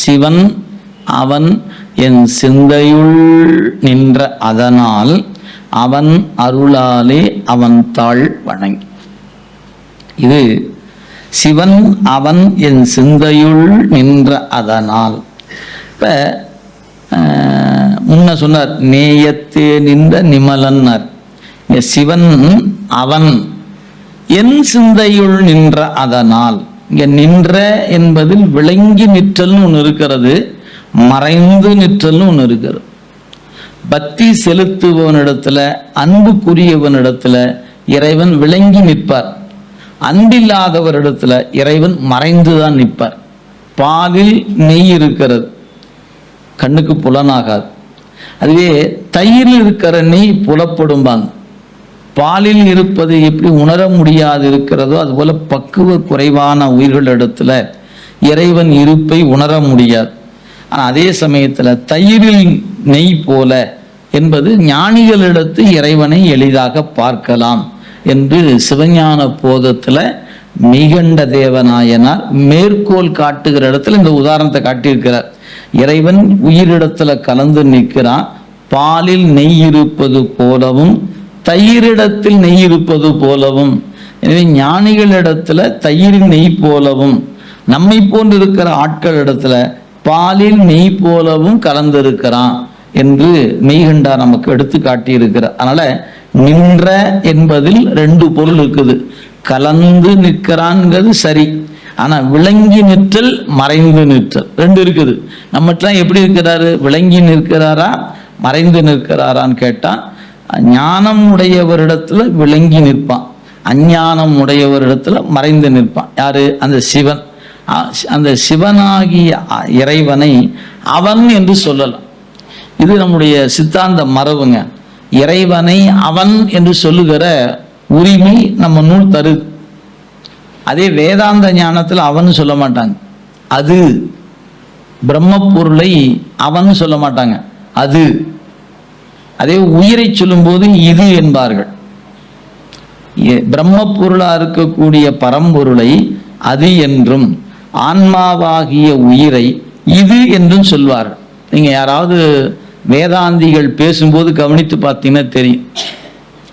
சிவன் அவன் என் சிந்தையுள் நின்ற அதனால் அவன் அருளாலே அவன் தாழ் வணங்கி. இது சிவன் அவன் என் சிந்தையுள் நின்ற அதனால். இப்ப முன்ன சொன்னார் நேயத்தே நின்ற நிமலன்னர். சிவன் அவன் என் சிந்தையுள் நின்ற அதனால். இங்கே நின்ற என்பதில் விளங்கி நிற்றல்னு ஒன்று இருக்கிறது மறைந்து நிற்றல்னு ஒன்று இருக்கிறது. பக்தி செலுத்துபவனிடத்துல அன்புக்குரியவனிடத்துல இறைவன் விளங்கி நிற்பார். அன்பில்லாதவரிடத்துல இறைவன் மறைந்துதான் நிற்பார். பாலில் நெய் இருக்கிறது கண்ணுக்கு புலனாகாது. அதுவே தயிரில் இருக்கிற நெய் புலப்படும்பாங்க. பாலில் இருப்பது எப்படி உணர முடியாது இருக்கிறதோ அதுபோல பக்குவ குறைவான உயிர்களிடத்துல இறைவன் இருப்பை உணர முடியாது. ஆனால் அதே சமயத்தில் தயிரில் நெய் போல என்பது ஞானிகளிடத்து இறைவனை எளிதாக பார்க்கலாம் என்று சிவஞான போதத்தில் மிகண்ட தேவநாயனார் மேற்கோள் காட்டுகிற இடத்துல இந்த உதாரணத்தை காட்டியிருக்கிறார். இறைவன் உயிரிடத்துல கலந்து நிற்கிறான். பாலில் நெய் இருப்பது போலவும் தயிரிடத்தில் நெய் இருப்பது போலவும் எனவே ஞானிகளிடத்துல தயிரில் நெய் போலவும் நம்மை போன்று இருக்கிற ஆட்கள் இடத்துல பாலில் நெய் போலவும் கலந்திருக்கிறான் என்று மெய்கண்டா நமக்கு எடுத்து காட்டியிருக்கிறார். அதனால நின்ற என்பதில் ரெண்டு பொருள் இருக்குது. கலந்து நிற்கிறான்ங்கிறது சரி ஆனா விளங்கி நிற்றல் மறைந்து நிற்றல். ரெண்டு இருக்குது. நம்மட்டெல்லாம் எப்படி இருக்கிறாரு? விளங்கி நிற்கிறாரா? மறைந்து நிற்கிறாரான்னு கேட்டான் ஞானம் உடையவரிடத்துல விளங்கி நிற்பான். அஞ்ஞானம் உடையவரிடத்துல மறைந்து நிற்பான். யாரு? அந்த சிவன். அந்த சிவனாகிய இறைவனை அவன் என்று சொல்லலாம். இது நம்முடைய சித்தாந்த மரபுங்க. இறைவனை அவன் என்று சொல்லுகிற உரிமை நம்ம நூல் தருது. அதே வேதாந்த ஞானத்தில் அவன் சொல்ல மாட்டாங்க. அது பிரம்ம பொருளை அவன் சொல்ல மாட்டாங்க. அது அதே உயிரை சொல்லும்போது இது என்பார்கள். பிரம்ம பொருளா இருக்கக்கூடிய பரம்பொருளை அது என்றும் ஆன்மாவாகிய உயிரை இது என்றும் சொல்வார்கள். நீங்க யாராவது வேதாந்திகள் பேசும்போது கவனித்து பார்த்தீங்கன்னா தெரியும்.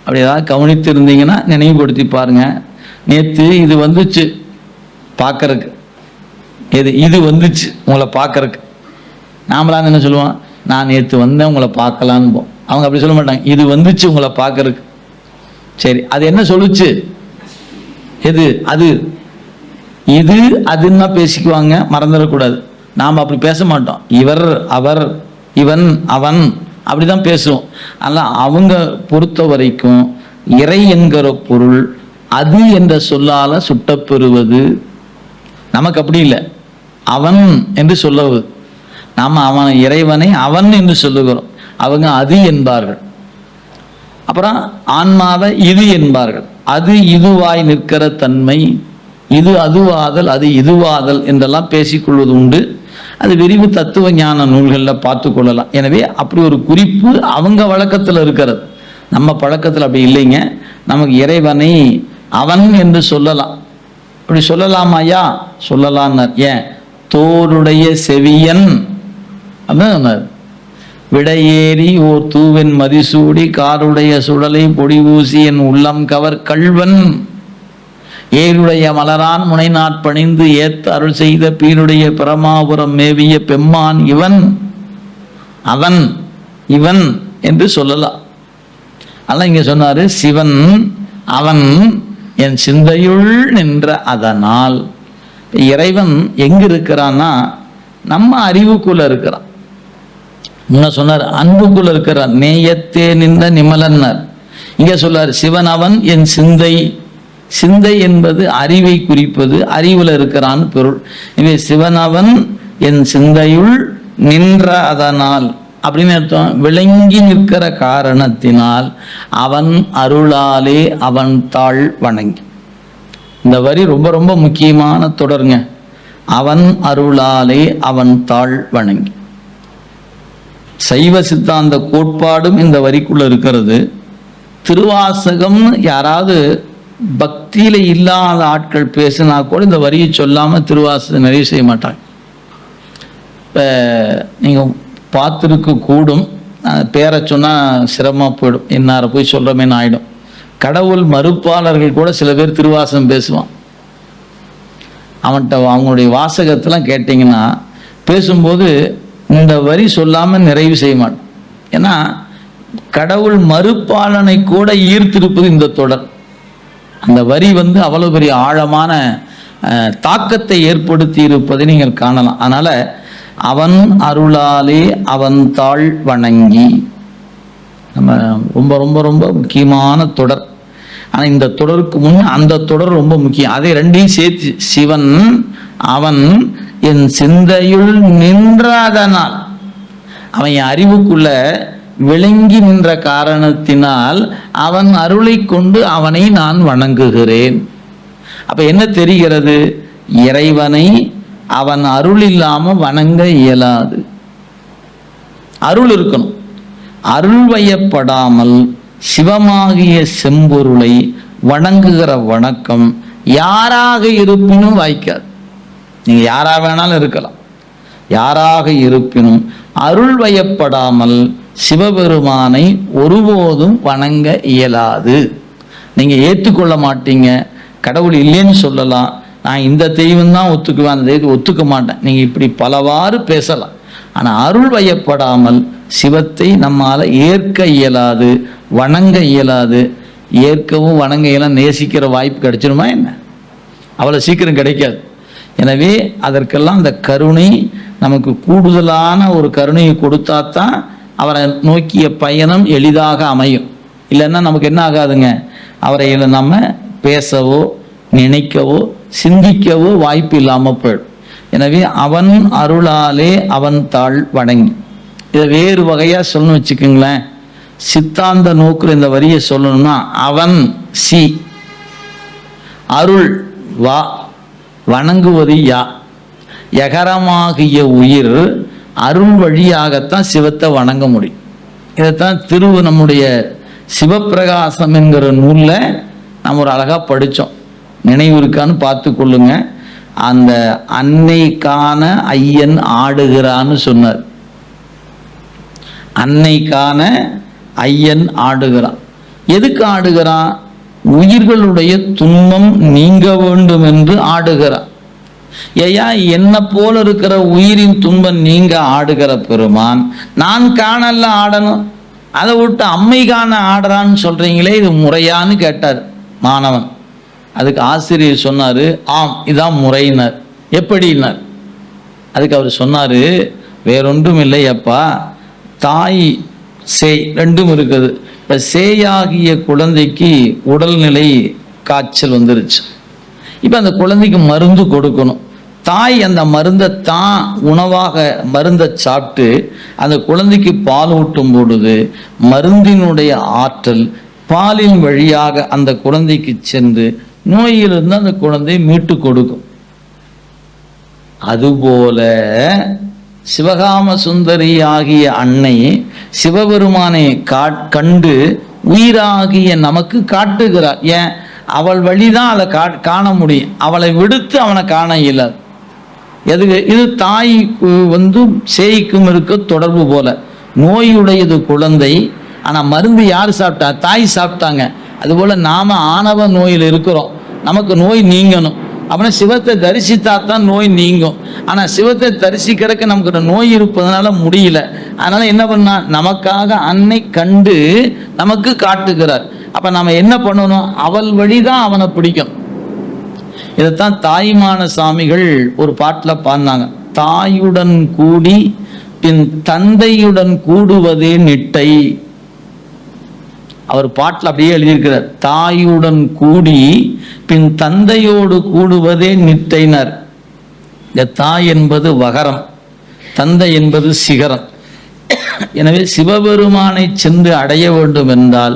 அப்படி ஏதாவது கவனித்து இருந்தீங்கன்னா நினைவுபடுத்தி பாருங்க. நேத்து இது வந்துச்சு பார்க்கறக்கு எது இது வந்துச்சு உங்களை பார்க்கறக்கு நாமளாம் என்ன சொல்லுவோம்? நான் நேத்து வந்தேன் உங்களை பார்க்கலான்னு போம் அவங்க அப்படி சொல்ல மாட்டாங்க. இது வந்துச்சு உங்களை பார்க்கறதுக்கு. சரி அது என்ன சொல்லுச்சு? எது? அது. இது அதுன்னா பேசிக்குவாங்க மறந்துடக்கூடாது. நாம் அப்படி பேச மாட்டோம். இவர் அவர் இவன் அவன் அப்படிதான் பேசுவோம். ஆனால் அவங்க பொறுத்த வரைக்கும் இறை என்கிற பொருள் அது என்ற சொல்லால சுட்டப்பெறுவது நமக்கு அப்படி இல்லை. அவன் என்று சொல்லுவது. நாம் அவன் இறைவனை அவன் என்று சொல்லுகிறோம். அவங்க அது என்பார்கள். அப்புறம் ஆன்மாவை இது என்பார்கள். அது இதுவாய் நிற்கிற தன்மை இது அதுவாதல் அது இதுவாதல் என்றெல்லாம் பேசிக்கொள்வது உண்டு. அது விரிவு தத்துவ ஞான நூல்களில் பார்த்து கொள்ளலாம். எனவே அப்படி ஒரு குறிப்பு அவங்க வழக்கத்தில் இருக்கிறது. நம்ம பழக்கத்தில் அப்படி இல்லைங்க. நமக்கு இறைவனை அவன் என்று சொல்லலாம். இப்படி சொல்லலாமாயா சொல்லலாம்னார் ஏன்? தோருடைய செவியன் அப்படின்னு சொன்னார். விடையேறி ஓர் தூவன் மதிசூடி காருடைய சுடலை பொடி என் உள்ளம் கவர் கள்வன். ஏருடைய மலரான் முனை பணிந்து ஏத்த அருள் செய்த பீனுடைய பிரமாபுரம் மேவிய பெம்மான் இவன். அவன் இவன் என்று சொல்லலாம். ஆனால் இங்க சொன்னாரு சிவன் அவன் என் சிந்தையுள் நின்ற அதனால். இறைவன் எங்க இருக்கிறான்னா நம்ம அறிவுக்குள்ள இருக்கிறான். முன்ன சொன்னார் அன்புக்குள்ள இருக்கிறான் நேயத்தே நின்ற நிமலன்னர். இங்க சொல்லார் சிவன் அவன் என் சிந்தை சிந்தை என்பது அறிவை குறிப்பது அறிவுல இருக்கிறான் பொருள். எனவே சிவன் அவன் என் சிந்தையுள் நின்ற அதனால் அப்படின்னு அர்த்தம் விளங்கி நிற்கிற காரணத்தினால் அவன் அருளாலே அவன் தாழ் வணங்கி. இந்த வரி ரொம்ப ரொம்ப முக்கியமான தொடருங்க. அவன் அருளாலே அவன் தாழ் வணங்கி. சைவ சித்தாந்த கோட்பாடும் இந்த வரிக்குள்ள இருக்கிறது. திருவாசகம் யாராவது பக்தியில இல்லாத ஆட்கள் பேசினா கூட இந்த வரியை சொல்லாம திருவாசகம் நிறைவு செய்ய மாட்டாங்க. இப்போ நீங்கள் பார்த்துருக்க கூடும். பேரை சொன்னால் சிரமமாக போயிடும். இன்னார போய் சொல்கிறோமேன்னு ஆயிடும். கடவுள் மறுப்பாளர்கள் கூட சில பேர் திருவாசகம் பேசுவான். அவன்கிட்ட அவங்களுடைய வாசகத்தெல்லாம் கேட்டிங்கன்னா பேசும்போது இந்த வரி சொல்லாமல் நிறைவு செய்ய மாட்டான் ஏன்னா கடவுள் மறுபாலனை கூட ஈர்த்திருப்பது இந்த தொடர். அந்த வரி வந்து அவ்வளவு பெரிய ஆழமான தாக்கத்தை ஏற்படுத்தி இருப்பதை நீங்கள் காணலாம். அதனால அவன் அருளாலே அவன் தாழ் வணங்கி. நம்ம ரொம்ப ரொம்ப ரொம்ப முக்கியமான தொடர். ஆனால் இந்த தொடருக்கு முன் அந்த தொடர் ரொம்ப முக்கியம். அதை ரெண்டையும் சேர்த்து சிவன் அவன் என் சிந்தையுள் நின்றாதனால் அவன் அறிவுக்குள்ள விளங்கி நின்ற காரணத்தினால் அவன் அருளை கொண்டு அவனை நான் வணங்குகிறேன். அப்ப என்ன தெரிகிறது? இறைவனை அவன் அருள் இல்லாம வணங்க இயலாது. அருள் இருக்கணும். அருள் வயப்படாமல் சிவமாகிய செம்பொருளை வணங்குகிற வணக்கம் யாராக இருப்பினும் வாய்க்காது. நீங்கள் யாராக வேணாலும் இருக்கலாம். யாராக இருப்பினும் அருள் வயப்படாமல் சிவபெருமானை ஒருபோதும் வணங்க இயலாது. நீங்கள் ஏற்றுக்கொள்ள மாட்டீங்க. கடவுள் இல்லைன்னு சொல்லலாம். நான் இந்த தெய்வம் தான் ஒத்துக்குவேன் அந்த தெய்வத்தை ஒத்துக்க மாட்டேன். நீங்கள் இப்படி பலவாறு பேசலாம். ஆனால் அருள் வயப்படாமல் சிவத்தை நம்மால் ஏற்க இயலாது வணங்க இயலாது. ஏற்கவும் வணங்க இயலாம் நேசிக்கிற வாய்ப்பு கிடைச்சிருமா என்ன? அவ்வளோ சீக்கிரம் கிடைக்காது. எனவே அதற்கெல்லாம் அந்த கருணை நமக்கு கூடுதலான ஒரு கருணையை கொடுத்தா தான் அவரை நோக்கிய பயணம் எளிதாக அமையும். இல்லைன்னா நமக்கு என்ன ஆகாதுங்க? அவரை நம்ம பேசவோ நினைக்கவோ சிந்திக்கவோ வாய்ப்பு இல்லாமல் போயிடும். எனவே அவன் அருளாலே அவன் தாழ் வணங்கி. இதை வேறு வகையாக சொல்லணும் வச்சுக்கோங்களேன். சித்தாந்த நோக்கில் இந்த வரியை சொல்லணும்னா அவன் சி. அருள் வா. வணங்குவது யா எகரமாகிய உயிர் அருள் வழியாகத்தான் சிவத்தை வணங்க முடியும். இதைத்தான் திரு நம்முடைய சிவப்பிரகாசம் என்கிற நூலில் நம்ம ஒரு அழகாக படித்தோம் நினைவு இருக்கான்னு பார்த்து கொள்ளுங்க. அந்த அன்னைக்கான ஐயன் ஆடுகிறான்னு சொன்னார். அன்னைக்கான ஐயன் ஆடுகிறான். எதுக்கு ஆடுகிறான்? உயிர்களுடைய துன்பம் நீங்க வேண்டும் என்று ஆடுகிறான் ஐயா என்ன போல இருக்கிற உயிரின் துன்பம் நீங்க ஆடுகிற பெருமான். நான் காணல ஆடணும். அதை விட்டு அம்மை காண ஆடுறான்னு சொல்றீங்களே இது முறையான்னு கேட்டார் மாணவன். அதுக்கு ஆசிரியர் சொன்னாரு ஆம் இதான் முறையினர். எப்படின்னார் அதுக்கு அவர் சொன்னாரு வேறொன்றும் இல்லை அப்பா தாய் சேய் ரெண்டும் இருக்குது. இப்போ சேயாகிய குழந்தைக்கு உடல்நிலை காய்ச்சல் வந்துருச்சு. இப்போ அந்த குழந்தைக்கு மருந்து கொடுக்கணும். தாய் அந்த மருந்தை தான் உணவாக மருந்தை சாப்பிட்டு அந்த குழந்தைக்கு பால் ஊட்டும் பொழுது மருந்தினுடைய ஆற்றல் பாலின் வழியாக அந்த குழந்தைக்கு சென்று நோயிலிருந்து அந்த குழந்தை மீட்டு கொடுக்கும். அதுபோல சிவகாம சுந்தரி ஆகிய அன்னை சிவபெருமானை கா- கண்டு உயிராகிய நமக்கு காட்டுகிறார். ஏன்? அவள் வழிதான் அதை கா காண முடியும். அவளை விடுத்து அவனை காண இயலாது. எதுக்கு? இது தாய் வந்து சேய்க்கும் இருக்க தொடர்பு போல. நோயுடையது குழந்தை. ஆனால் மருந்து யார் சாப்பிட்டா? தாய் சாப்பிட்டாங்க. அதுபோல் நாம் ஆணவ நோயில் இருக்கிறோம். நமக்கு நோய் நீங்கணும். அப்படின்னா சிவத்தை தரிசித்தா தான் நோய் நீங்கும். ஆனால் சிவத்தை தரிசிக்கிறதுக்கு நமக்கு நோய் இருப்பதனால முடியல. அதனால என்ன பண்ணா நமக்காக அன்னை கண்டு நமக்கு காட்டுகிறார். அப்போ நம்ம என்ன பண்ணணும்? அவள் வழிதான் அவனை பிடிக்கும் இதைத்தான் தாய்மான சாமிகள் ஒரு பாட்டில் பாடினாங்க. தாயுடன் கூடி பின் தந்தையுடன் கூடுவதே நிட்டை. அவர் பாட்டில் அப்படியே எழுதியிருக்கிறார் தாயுடன் கூடி பின் தந்தையோடு கூடுவதே நித்தைனர் இந்த தாய் என்பது வகரம் தந்தை என்பது சிகரம். எனவே சிவபெருமானை சென்று அடைய வேண்டும் என்றால்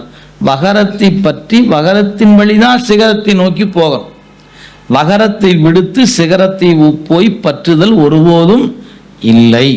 வகரத்தை பற்றி வகரத்தின் வழிதான் சிகரத்தை நோக்கி போகணும். வகரத்தை விடுத்து சிகரத்தை போய் பற்றுதல் ஒருபோதும் இல்லை.